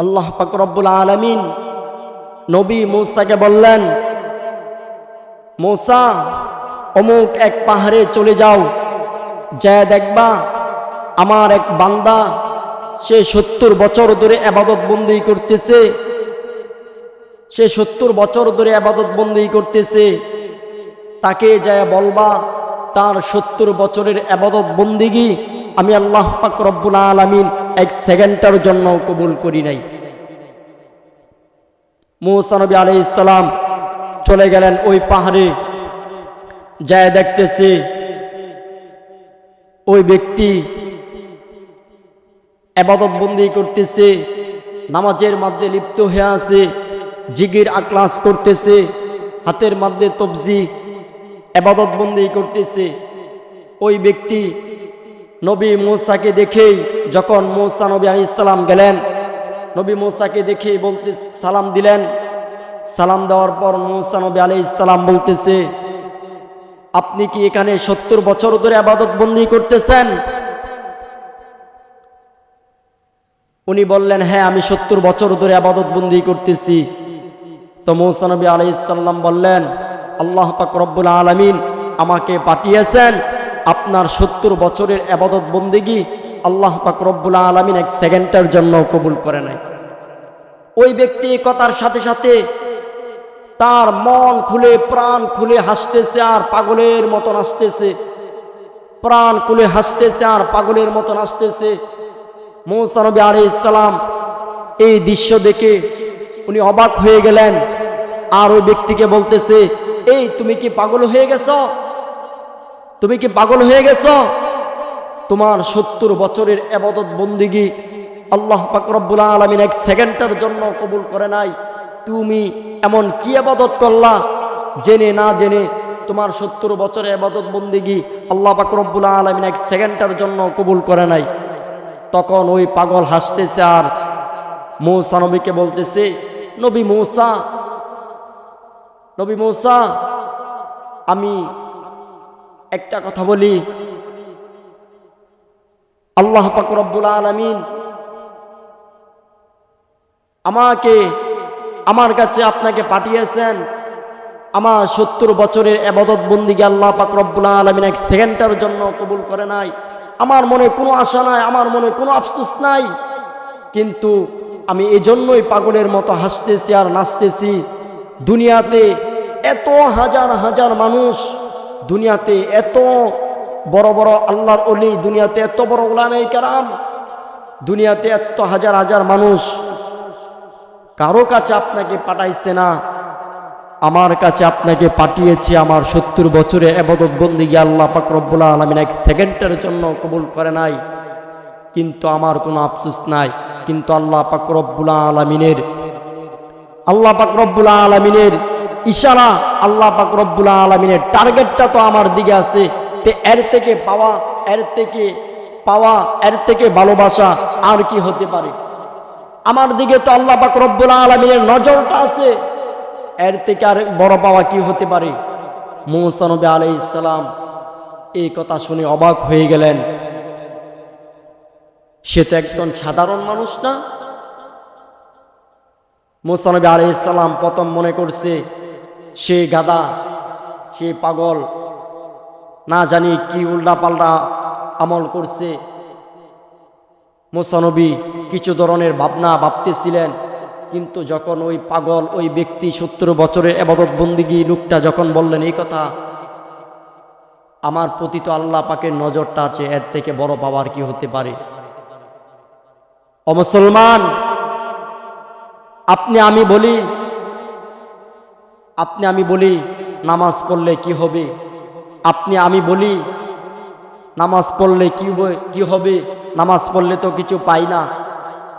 আল্লাহ পাক রব্বুল আলমিন নবী মৌসাকে বললেন, মৌসা, অমুক এক পাহাড়ে চলে যাও, যা দেখবা আমার এক বান্দা, সে সত্তর বছর ধরে আবাদত বন্দি করতেছে। সে সত্তর বছর ধরে আবাদত বন্দি করতেছে। তাকে যা বলবা, তার সত্তর বছরের আবাদত বন্দিগি আমি আল্লাহ পাক আলমিন এক সেকেন্ডটার জন্য কবুল করি নাই। মৌসানবী আলাই ইসলাম চলে গেলেন ওই পাহাড়ে। যায় দেখতেছে ওই ব্যক্তি আবাদত বন্দি করতেছে, নামাজের মধ্যে লিপ্ত হয়ে আছে জিগির আক্লাস করতেছে, হাতের মধ্যে তবজি আবাদত বন্দি করতেছে। ওই ব্যক্তি নবী মৌসাকে দেখেই যখন মৌসা নবী আলি গেলেন, নবী মৌসাকে দেখেই বলতে সালাম দিলেন। সালাম দেওয়ার পর মৌসা নবী আলি ইসলাম বলতেছে, আপনি কি এখানে সত্তর বছর ধরে আবাদত বন্দি করতেছেন? উনি বললেন হ্যাঁ আমি সত্তর বছর ধরে আবাদত বন্দি করতেছি। তো মৌসানবী আলাইসাল্লাম বললেন, আল্লাহ পাক রব্বুল আলমিন আমাকে পাঠিয়েছেন আপনার সত্তর বছরের আবাদত বন্দিগি আল্লাহ পাক রব্বুল আলমিন এক সেকেন্ডের জন্য কবুল করে নাই ওই ব্যক্তি কথার সাথে সাথে তার মন খুলে, প্রাণ খুলে হাসতেছে আর পাগলের মতন আসতেছে প্রাণ খুলে হাসতেছে আর পাগলের মতন আসতেছে মৌসানবী আলী ইসলাম এই দৃশ্য দেখে উনি অবাক হয়ে গেলেন। আর ওই ব্যক্তিকে বলতেছে, এই তুমি কি পাগল হয়ে গেছ? তুমি কি পাগল হয়ে গেছ? তোমার সত্তর বছরের এবাদত বন্দিগি আল্লাহ পাকরব্বুল আলমিন এক সেকেন্ডের জন্য কবুল করে নাই। তুমি এমন কি আবাদত করলা? জেনে না জেনে তোমার সত্তর বছরের আবাদত বন্দিগি আল্লাহ পাকরব্বুল আলমিন এক সেকেন্ডের জন্য কবুল করে নাই। তখন ওই পাগল হাসতেছে আর মৌসা নবীকে বলতেছে, নবী মৌসা নবী মৌসা, আমি একটা কথা বলি। আল্লাহ পাকরব্বুল আলমিন আমাকে, আমার কাছে আপনাকে পাঠিয়েছেন। আমার সত্তর বছরের আবাদত বন্দিকে আল্লাহ পাকরব্বুল আলমিন এক সেকেন্ডের জন্য কবুল করে নাই। আমার মনে কোনো আশা নাই, আমার মনে কোনো আফসোস নাই। কিন্তু আমি এজন্যই পাগলের মতো হাসতেছি আর নাচতেছি। দুনিয়াতে এত হাজার হাজার মানুষ দুনিয়াতে এত বড় বড় আল্লাহর অলি দুনিয়াতে এত বড় ওলামাই কারাম, দুনিয়াতে এত হাজার হাজার মানুষ কারও কাছে আপনাকে পাঠাইছে না, আমার কাছে আপনাকে পাঠিয়েছি আমার সত্তর বছরে এবদত এবাদত গিয়ে আল্লাহ পাকরব্বুল্লা আলমিন এক সেকেন্ডের জন্য কবুল করে নাই। কিন্তু আমার কোনো আফসোস নাই, কিন্তু আল্লাহ পাকরব্বুল্লা আলমিনের, আল্লাহ পাকরব্বুল্লা আলমিনের ইশারা আল্লাহ পাকরব্বুল্লা আলমিনের টার্গেটটা তো আমার দিকে আছে। তে এর থেকে পাওয়া, এর থেকে পাওয়া, এর থেকে ভালোবাসা আর কি হতে পারে? আমার দিকে তো আল্লাহ পাকরব্বুল্লা আলমিনের নজরটা আছে। এর থেকে আর বড় পাওয়া কি হতে পারে? মৌসানবী আলাই ইসলাম এই কথা শুনে অবাক হয়ে গেলেন। সে তো একজন সাধারণ মানুষ না। মোসানবী আলাই ইসলাম প্রথম মনে করছে সে গাদা, সে পাগল। না জানি কি উল্টা পাল্টা আমল করছে। মোসানবী কিছু ধরনের ভাবনা ভাবতেছিলেন, কিন্তু যখন ওই পাগল, ওই ব্যক্তি সত্তর বছরের এবাদত বন্দিগি লোকটা যখন বললেন, এই কথা, আমার প্রতি তো আল্লাহ পাকের নজরটা আছে, এর থেকে বড় পাওয়ার কি হতে পারে? অমুসলমান আপনি, আমি বলি আপনি আমি বলি, নামাজ পড়লে কি হবে? আপনি আমি বলি, নামাজ পড়লে কি কি হবে? নামাজ পড়লে তো কিছু পাই না।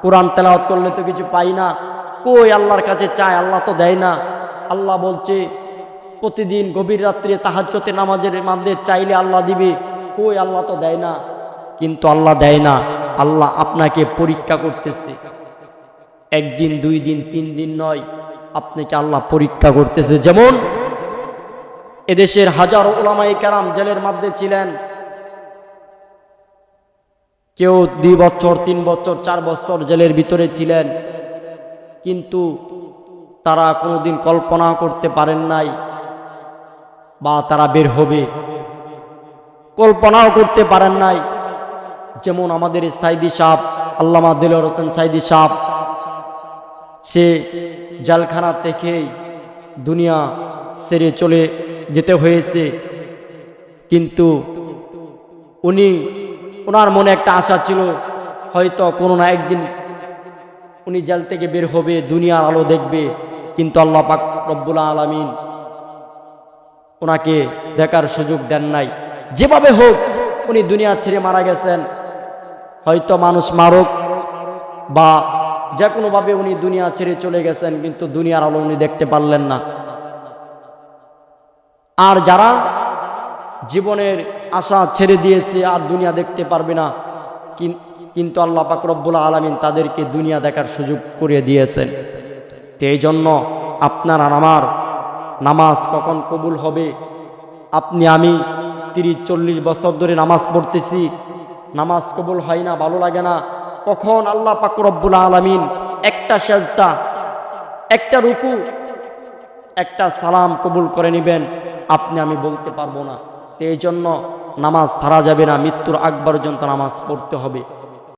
কোরআন তেলাওয়াত করলে তো কিছু পাই না। কই আল্লাহর কাছে চায়? আল্লাহ তো দেয় না। আল্লাহ বলছে, প্রতিদিন গভীর রাত্রে তাহাজ্যতে নামাজের মাধ্যমে চাইলে আল্লাহ দিবে। কই আল্লাহ তো দেয় না। কিন্তু আল্লাহ দেয় না। আল্লাহ আপনাকে পরীক্ষা করতেছে। একদিন, দুই দিন, তিন দিন নয়। আপনাকে আল্লাহ পরীক্ষা করতেছে? যেমন এদেশের হাজার ওলামাই কারাম জেলের মধ্যে ছিলেন। কেউ দুই বছর, তিন বছর, চার বছর জেলের ভিতরে ছিলেন। কিন্তু তারা কোনোদিন কল্পনা করতে পারেন নাই বা তারা বের হবে। কল্পনাও করতে পারেন নাই। যেমন আমাদের সাইদি সাহ আল্লামা দিলর হোসেন সাইদি সাহ সে জালখানা থেকেই দুনিয়া ছেড়ে চলে যেতে হয়েছে। কিন্তু উনি ওনার মনে একটা আশা ছিল, হয়তো কোনো না একদিন উনি জেল থেকে বের হবে, দুনিয়ার আলো দেখবে। কিন্তু আল্লাহ পাক রব্বুল আলমিন ওনাকে দেখার সুযোগ দেন নাই। যেভাবে হোক, উনি দুনিয়া ছেড়ে মারা গেছেন। হয়তো মানুষ মারক বা যে কোনোভাবে উনি দুনিয়া ছেড়ে চলে গেছেন, কিন্তু দুনিয়ার আলো উনি দেখতে পারলেন না। আর যারা জীবনের আশা ছেড়ে দিয়েছে, আর দুনিয়া দেখতে পারবে না, কিন- কিন্তু আল্লাহ পাক রব্বুল আলমিন তাদেরকে দুনিয়া দেখার সুযোগ করে দিয়েছেন। তো এই জন্য আপনার আর আমার নামাজ কখন কবুল হবে? আপনি, আমি তিরিশ, চল্লিশ বছর ধরে নামাজ পড়তেছি। নামাজ কবুল হয় না, ভালো লাগে না। কখন আল্লাহ পাক রব্বুল আলমিন একটা সেজদা, একটা রুকু, একটা সালাম কবুল করে নেবেন, আপনি আমি বলতে পারব না। তো এই জন্য নামাজ সারা যাবে না, মৃত্যুর আগ পর্যন্ত নামাজ পড়তে হবে।